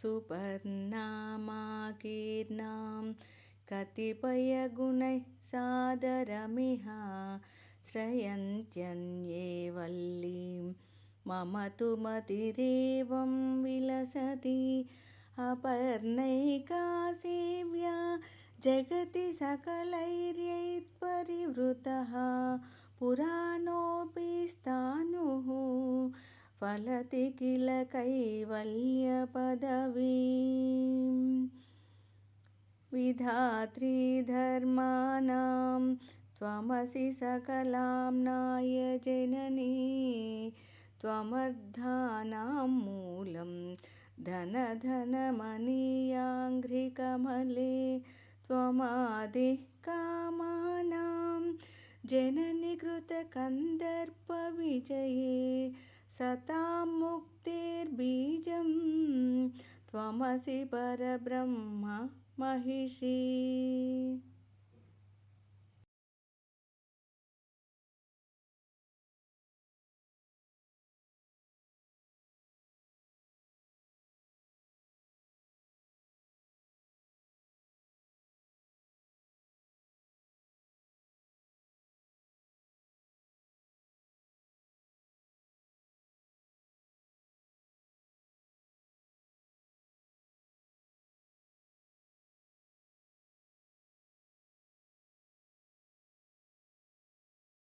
सुपर्णामाकीर्णां कतिपयगुणैः सादरमिह श्रयन्त्यन्ये वल्लीं मम तु मतिरेवं विलसति अपर्णैका सेव्या जगति सकलैर्यैत्परिवृतः पुराणोऽपि स्थाणुः फलति किल कैवल्यपदवीम् विधात्री धर्माणां त्वमसि सकलाम्नाय जननी त्वमर्धानां मूलं धनधनमनीयाङ्घ्रिकमले त्वमादिः कामानां जननि कृतकन्दर्पविजये सतां मुक्तिर्बीजं त्वमसि परब्रह्म महिषी।